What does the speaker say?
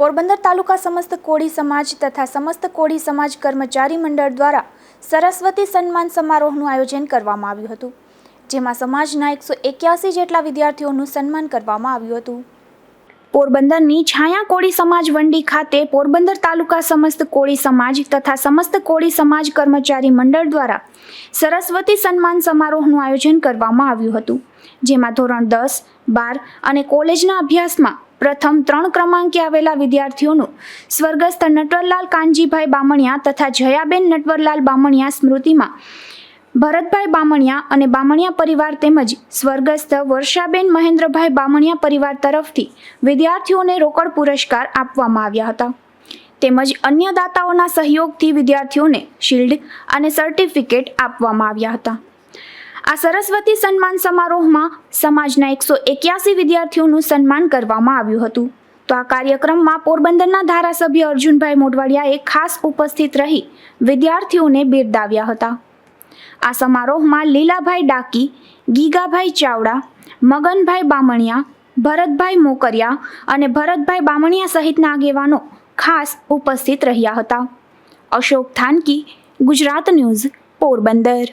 પોરબંદર તાલુકા સમસ્ત કોળી સમાજ તથા સમસ્ત કોળી સમાજ કર્મચારી મંડળ દ્વારા સરસ્વતી સન્માન સમારોહનું આયોજન કરવામાં આવ્યું હતું, જેમાં સમાજના એકસો એક્યાસી જેટલા વિદ્યાર્થીઓનું સન્માન કરવામાં આવ્યું હતું. પોરબંદરની છાયા કોળી સમાજ વંડી ખાતે પોરબંદર તાલુકા સમસ્ત કોળી સમાજ તથા સમસ્ત કોળી સમાજ કર્મચારી મંડળ દ્વારા સરસ્વતી સન્માન સમારોહનું આયોજન કરવામાં આવ્યું હતું, જેમાં ધોરણ દસ, બાર અને કોલેજના અભ્યાસમાં પ્રથમ ત્રણ ક્રમાંકે આવેલા વિદ્યાર્થીઓનું સ્વર્ગસ્થ નટવરલાલ કાનજીભાઈ બામણિયા તથા જયાબેન નટવરલાલ બામણિયા સ્મૃતિમાં ભરતભાઈ બામણિયા અને બામણિયા પરિવાર તેમજ સ્વર્ગસ્થ વર્ષાબેન મહેન્દ્રભાઈ બામણિયા પરિવાર તરફથી વિદ્યાર્થીઓને રોકડ પુરસ્કાર આપવામાં આવ્યા હતા. તેમજ અન્ય દાતાઓના સહયોગથી વિદ્યાર્થીઓને શિલ્ડ અને સર્ટિફિકેટ આપવામાં આવ્યા હતા. આ સરસ્વતી સન્માન સમારોહમાં સમાજના એકસો એક્યાસી વિદ્યાર્થીઓનું સન્માન કરવામાં આવ્યું હતું. તો આ કાર્યક્રમમાં પોરબંદરના ધારાસભ્ય અર્જુનભાઈ મોઢવાડિયાએ ખાસ ઉપસ્થિત રહી વિદ્યાર્થીઓને બિરદાવ્યા હતા. આ સમારોહમાં લીલાભાઈ ડાકી, ગીગાભાઈ ચાવડા, મગનભાઈ બામણિયા, ભરતભાઈ મોકરિયા અને ભરતભાઈ બામણિયા સહિતના આગેવાનો ખાસ ઉપસ્થિત રહ્યા હતા. અશોક થાનકી, ગુજરાત ન્યૂઝ, પોરબંદર.